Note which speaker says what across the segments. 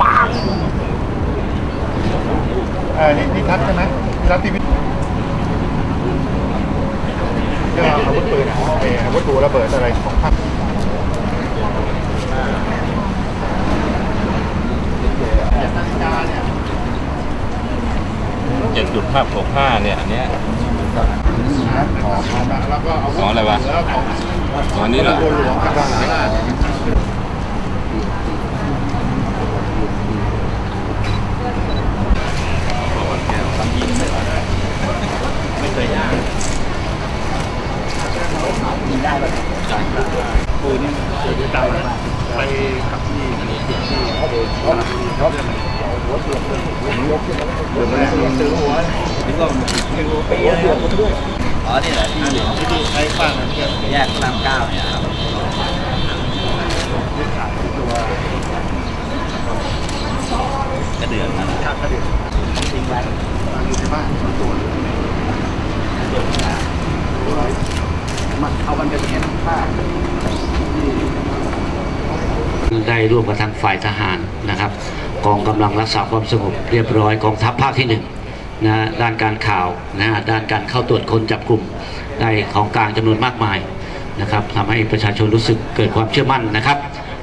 Speaker 1: ปัง
Speaker 2: เออนี่นี่ทัดใช่ไหมนี่ทัดที่วิทเรื่องอาวุธปืนอะเอออาวุธปืนระเบิดอะไรของภาค
Speaker 3: เจ็ดจุดภาพหกห้าเนี่ยอันเนี้ย
Speaker 2: แล้วก็อาวุธ
Speaker 3: ของอะไรวะ
Speaker 2: แล้วของ
Speaker 3: อ๋อนี่เหรอ
Speaker 2: บัวหลวงกับทหาร
Speaker 1: อ๋อนี่แหละที่ที่ใช้ฟังแยกพระรามเก้าเนี่ยครับกระเดือนนะค
Speaker 2: กระเด็น
Speaker 1: ทิ้งไว้
Speaker 2: อยู่ในบ้านส่วนตัว
Speaker 1: เอามันไปเป็นผ้า
Speaker 4: ได้ร่วมกับทางฝ่ายทหารนะครับกองกำลังรักษาความสงบเรียบร้อยกองทัพภาคที่หนึ่งนะด้านการข่าวนะด้านการเข้าตรวจคนจับกลุ่มได้ของกลางจำนวนมากมายนะครับทำให้ประชาชนรู้สึกเกิดความเชื่อมั่นนะครับ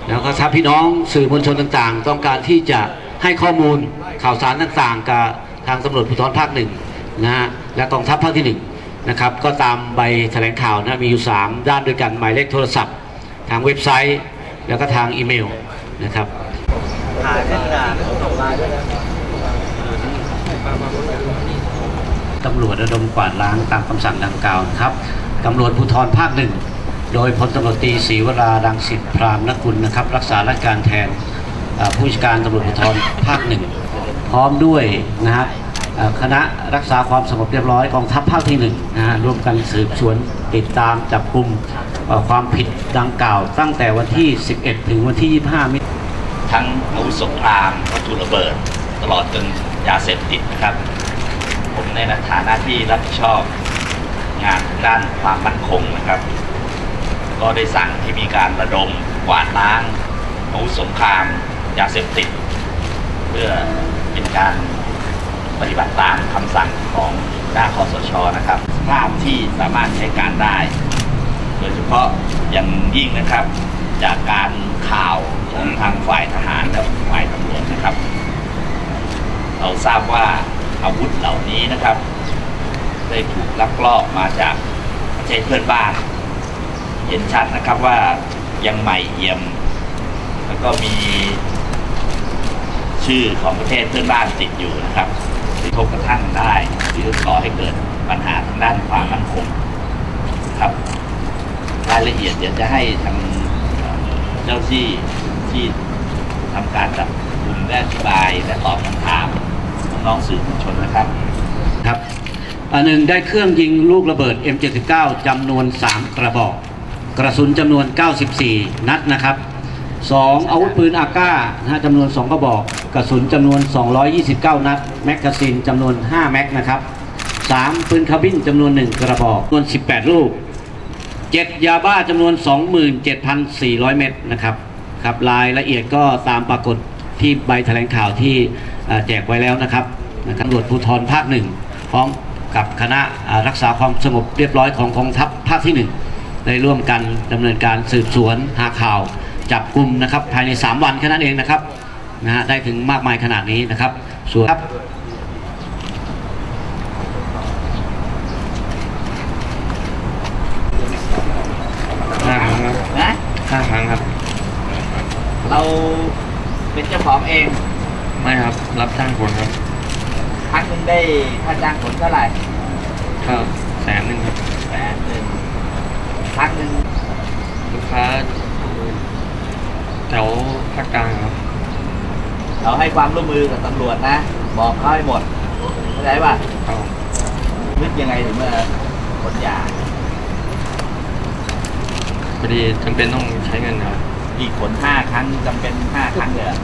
Speaker 4: แล้วก็ถ้าพี่น้องสื่อมวลชนต่างๆ ต้องการที่จะให้ข้อมูลข่าวสารต่างๆ กับทางตำรวจภูธรภาคหนึ่งนะฮะและกองทัพภาคที่หนึ่งนะครับก็ตามใบแถลงข่าวนะมีอยู่ 3 ด้านด้วยกันหมายเลขโทรศัพท์ ทางเว็บไซต์ แล้วก็ทางอีเมลนะครับ
Speaker 1: ถ่ายเป็นกระดาษส่งมาด้วยนะ
Speaker 4: ตำรวจระดมกวาดล้างตามคำสั่งดังกล่าวนะครับตำรวจภูธรภาคหนึ่ง โดยพลตำรวจตีศรีวราดังสิทธิพรามนกุลนะครับ รักษาราชการแทนผู้บัญชาการตำรวจภูธรภาคหนึ่ง พร้อมด้วยนะครับเอ่อคณะรักษาความสงบเรียบร้อยกองทัพภาคที่หนึ่งนะฮะร่วมกันสืบสวนติดตามจับกลุ่ม ความผิดดังกล่าว ตั้งแต่วันที่ 11 ถึงวันที่ 25มิถุนายน
Speaker 1: ทั้งอาวุธสงครามวัตถุระเบิด ตลอดจนยาเสพติดนะครับ ผมในฐานะที่รับผิดชอบงานด้านความมั่นคงนะครับ ก็ได้สั่งให้มีการระดมกวาดล้างอาวุธสงครามยาเสพติด เพื่อเป็นการปฏิบัติตามคำสั่งของหน้าคอสชนะครับภาพที่สามารถใช้การได้ โดยเฉพาะอย่างยิ่งนะครับ จากการข่าวของทางฝ่ายทหารและฝ่ายตำรวจนะครับ เราทราบว่าอาวุธเหล่านี้นะครับ ได้ถูกลักลอบมาจากประเทศเพื่อนบ้านเห็นชัดนะครับว่ายังใหม่เอี่ยม แล้วก็มีชื่อของประเทศเพื่อนบ้านติดอยู่นะครับหรือกระทบกระทั่งได้หรือก่อให้เกิดปัญหาทางด้านความมั่นคงายละเอียดเดี๋ยวจะให้ทางเจ้าที่ที่ทำการจับกลุ่มได้อธิบายและตอบคำถามน้องๆสื่อมวลชนนะครับ
Speaker 4: ครับอันหนึ่งได้เครื่องยิงลูกระเบิด M79 จำนวน 3 กระบอก กระสุนจำนวน 94 นัดนะครับ 2 อาวุธปืนอาก้านะจำนวน 2 กระบอก กระสุนจำนวน 229 นัด แมกกาซีนจำนวน 5 แม็กนะครับ 3 ปืนคาร์บินจำนวน 1 กระบอกจำนวน 18 ลูก 7ยาบ้าจำนวน 27,400 เม็ดนะครับครับรายละเอียดก็ตามปรากฏที่ใบแถลงข่าวที่แจกไว้แล้วนะครับตำรวจภูธรภาคหนึ่งพร้อมกับคณะรักษาความสงบเรียบร้อยของกองทัพภาคที่หนึ่งได้ร่วมกันดำเนินการสืบสวนหาข่าว จับกลุ่มนะครับภายใน 3 วันแค่นั้นเองนะครับนะฮะได้ถึงมากมายขนาดนี้นะครับส่วนครับ
Speaker 3: ห้าครั้งครับ
Speaker 1: นะ
Speaker 3: ห้าครั้งครับ
Speaker 1: เราเป็นเจ้าของเอง
Speaker 3: ไม่ครับ รับจ้างคนครับ
Speaker 1: ครั้งหนึงได้ค่าจ้างผลเท่าไหร่
Speaker 3: ก็แสนหนึ่งครับ
Speaker 1: แสนหนึ่งครั้งหนึ่ง
Speaker 3: ลูกค้าแถวภาคกลางครับ
Speaker 1: เราให้ความร่วมมือกับตำรวจนะ บอกเขาให้หมดเข้าใจป่ะ
Speaker 3: ครับผม
Speaker 1: นึกยังไงถึงมาขนยา
Speaker 3: พอดีจำเป็นต้องใช้เงินครับ
Speaker 1: อีกขนห้าครั้งจำเป็นห้าครั้งเลยเหรอ